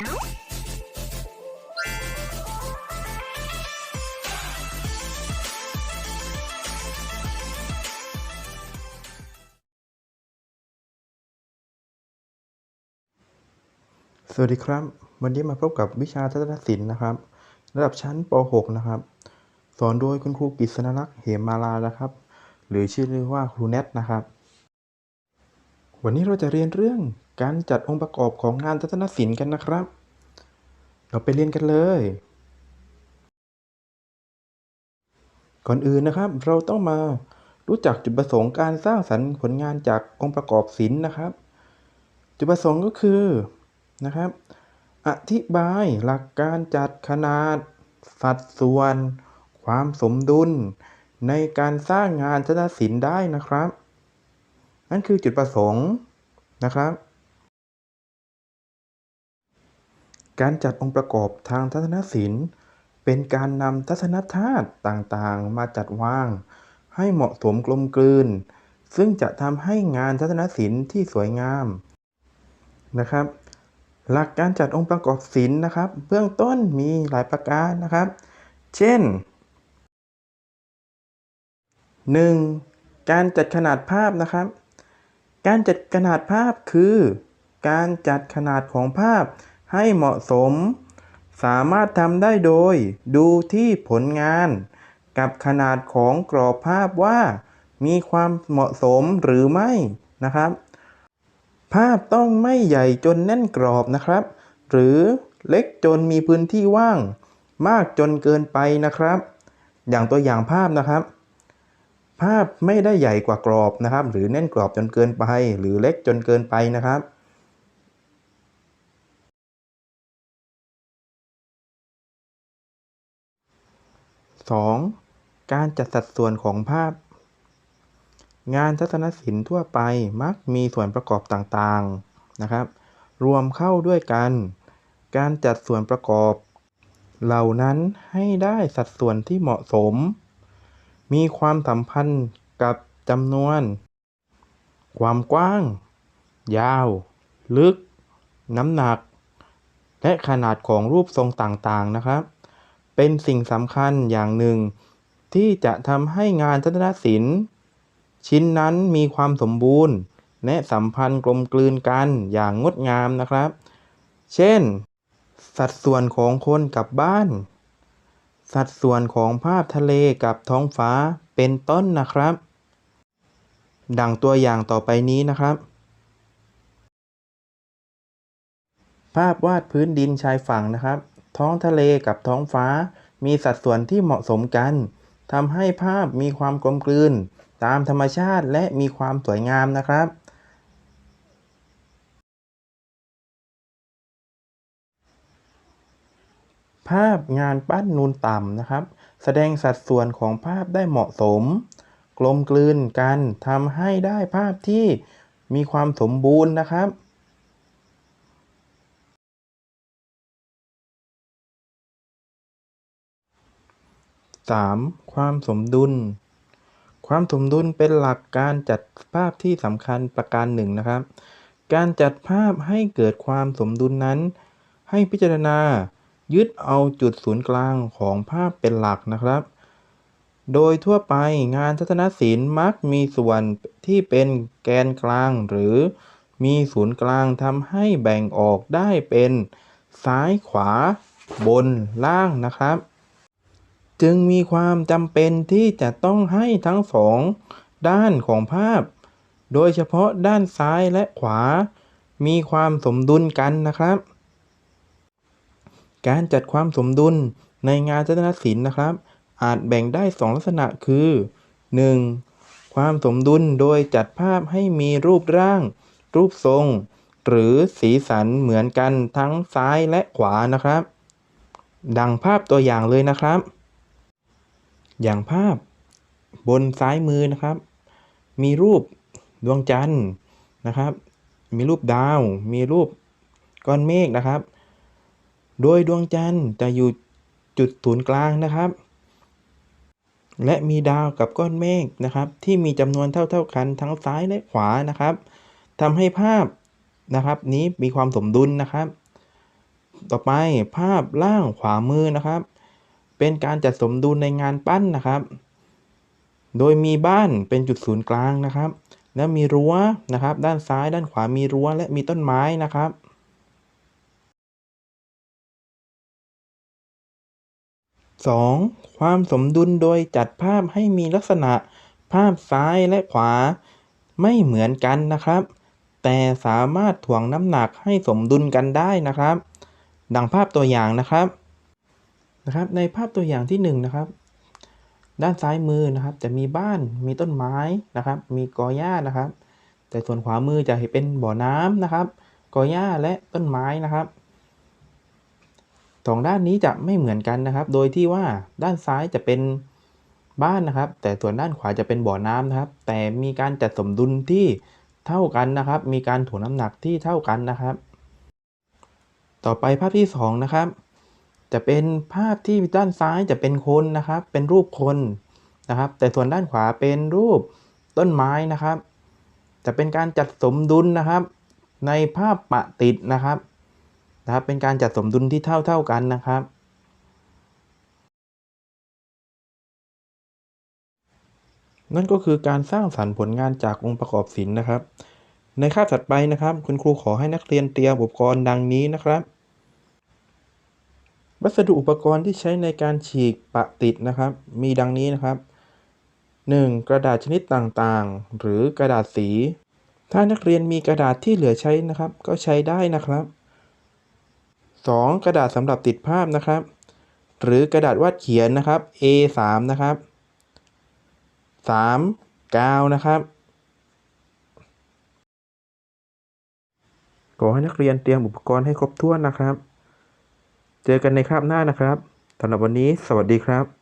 สวัสดีครับ วันนี้มาพบกับวิชาทัศนศิลป์นะครับ ระดับชั้นป .6 นะครับ สอนโดยคุณครูกฤษณลักษณ์เหมมาลานะครับ หรือชื่อเรียกว่าครูแนทนะครับ วันนี้เราจะเรียนเรื่องการจัดองค์ประกอบของงานทัศนศิลป์กันนะครับ เราไปเรียนกันเลย ก่อนอื่นนะครับ เราต้องมารู้จักจุดประสงค์การสร้างสรรค์ผลงานจากองค์ประกอบศิลป์นะครับ จุดประสงค์ก็คือนะครับ อธิบายหลักการจัดขนาด สัดส่วน ความสมดุล ในการสร้างงานทัศนศิลป์ได้นะครับ นั่นคือจุดประสงค์นะครับ การจัดองค์ประกอบทางทัศนศิลป์ เป็นการนำทัศนธาตุต่างๆ มาจัดวาง ให้เหมาะสมกลมกลืน ซึ่งจะทำให้งานทัศนศิลป์ที่สวยงามนะครับ หลักการจัดองค์ประกอบศิลป์นะครับ เบื้องต้นมีหลายประการนะครับ เช่น 1. การจัดขนาดภาพนะครับ การจัดขนาดภาพคือ การจัดขนาดของภาพให้เหมาะสม สามารถทำได้โดย ดูที่ผลงาน กับขนาดของกรอบภาพว่า มีความเหมาะสมหรือไม่นะครับ ภาพต้องไม่ใหญ่จนแน่นกรอบนะครับ หรือเล็กจนมีพื้นที่ว่าง มากจนเกินไปนะครับ อย่างตัวอย่างภาพนะครับ ภาพไม่ได้ใหญ่กว่ากรอบนะครับ หรือแน่นกรอบจนเกินไป หรือเล็กจนเกินไปนะครับ 2. การจัดสัดส่วนของภาพ งานทัศนศิลป์ทั่วไปมักมีส่วนประกอบต่างๆนะครับ รวมเข้าด้วยกัน การจัดส่วนประกอบ เหล่านั้นให้ได้สัดส่วนที่เหมาะสม มีความสัมพันธ์กับจำนวน ความกว้าง ยาว ลึก น้ำหนัก และขนาดของรูปทรงต่างๆนะครับ เป็นสิ่งสำคัญอย่างหนึ่ง ที่จะทำให้งานทัศนศิลป์ ชิ้นนั้นมีความสมบูรณ์ และสัมพันธ์กลมกลืนกันอย่างงดงามนะครับ เช่น สัดส่วนของคนกับบ้าน สัดส่วนของภาพทะเลกับท้องฟ้าเป็นต้นนะครับ ดังตัวอย่างต่อไปนี้นะครับ ภาพวาดพื้นดินชายฝั่งนะครับ ท้องทะเลกับท้องฟ้า มีสัดส่วนที่เหมาะสมกันทำให้ภาพมีความกลมกลืน ตามธรรมชาติและมีความสวยงามนะครับ ภาพงานปั้นนูนต่ำนะครับ แสดงสัดส่วนของภาพได้เหมาะสม กลมกลืนกันทำให้ได้ภาพที่มีความสมบูรณ์นะครับ 3. ความสมดุล ความสมดุลเป็นหลักการจัดภาพที่สำคัญประการหนึ่งนะครับ การจัดภาพให้เกิดความสมดุลนั้น ให้พิจารณา ยึดเอาจุดศูนย์กลางของภาพเป็นหลักนะครับ โดยทั่วไปงานทัศนศิลป์มักมีส่วนที่เป็นแกนกลาง หรือมีศูนย์กลางทำให้แบ่งออกได้เป็นซ้ายขวา บนล่างนะครับ จึงมีความจำเป็นที่จะต้องให้ทั้งสองด้านของภาพ โดยเฉพาะด้านซ้ายและขวา มีความสมดุลกันนะครับ การจัดความสมดุลในงานทัศนศิลป์นะครับ อาจแบ่งได้สองลักษณะคือ 1. ความสมดุลโดยจัดภาพให้มีรูปร่าง รูปทรง หรือสีสันเหมือนกันทั้งซ้ายและขวานะครับ ดังภาพตัวอย่างเลยนะครับ อย่างภาพบนซ้ายมือนะครับ มีรูปดวงจันทร์นะครับ มีรูปดาว มีรูปก้อนเมฆนะครับ โดยดวงจันทร์จะอยู่จุดศูนย์กลางนะครับ และมีดาวกับก้อนเมฆนะครับ ที่มีจำนวนเท่าๆกันทั้งซ้ายและขวานะครับทำให้ภาพนะครับนี้มีความสมดุลนะครับ ต่อไปภาพล่างขวามือนะครับ เป็นการจัดสมดุลในงานปั้นนะครับ โดยมีบ้านเป็นจุดศูนย์กลางนะครับ และมีรั้วนะครับ ด้านซ้ายด้านขวามีรั้วและมีต้นไม้นะครับ 2. ความสมดุลโดยจัดภาพให้มีลักษณะภาพซ้ายและขวา ไม่เหมือนกันนะครับ แต่สามารถถ่วงน้ำหนักให้สมดุลกันได้นะครับ ดังภาพตัวอย่างนะครับนะครับ ในภาพตัวอย่างที่1นงนะครับ ด้านซ้ายมือนะครับ จะมีบ้านมีต้นไม้นะครับ มีกอหญ้านะครับ แต่ส่วนขวามือจะเห็นเป็นบ่อน้ำนะครับกอหญ้าและต้นไม้นะครับ สองด้านนี้จะไม่เหมือนกันนะครับ โดยที่ว่าด้านซ้ายจะเป็นบ้านนะครับ แต่ส่วนด้านขวาจะเป็นบ่อน้ำนะครับ แต่มีการจัดสมดุลที่เท่ากันนะครับ มีการถ่วงน้ำหนักที่เท่ากันนะครับ ต่อไปภาพที่สองนะครับ จะเป็นภาพที่ด้านซ้ายจะเป็นคนนะครับ เป็นรูปคนนะครับ แต่ส่วนด้านขวาเป็นรูปต้นไม้นะครับ จะเป็นการจัดสมดุลนะครับ ในภาพปะติดนะครับ นะครับ เป็นการจัดสมดุลที่เท่าเท่ากันนะครับ นั่นก็คือการสร้างสรรค์ผลงานจากองค์ประกอบศิลป์นะครับ ในคาบถัดไปนะครับ คุณครูขอให้นักเรียนเตรียมอุปกรณ์ดังนี้นะครับวัสดุอุปกรณ์ที่ใช้ในการฉีกปะติดนะครับ มีดังนี้นะครับ 1. กระดาษชนิดต่างๆ หรือกระดาษสี ถ้านักเรียนมีกระดาษที่เหลือใช้นะครับ ก็ใช้ได้นะครับ 2. กระดาษสำหรับติดภาพนะครับ หรือกระดาษวาดเขียนนะครับ A3 นะครับ 3. กาวนะครับขอให้นักเรียนเตรียมอุปกรณ์ให้ครบถ้วนนะครับ เจอกันในคาบหน้านะครับสำหรับวันนี้ สวัสดีครับ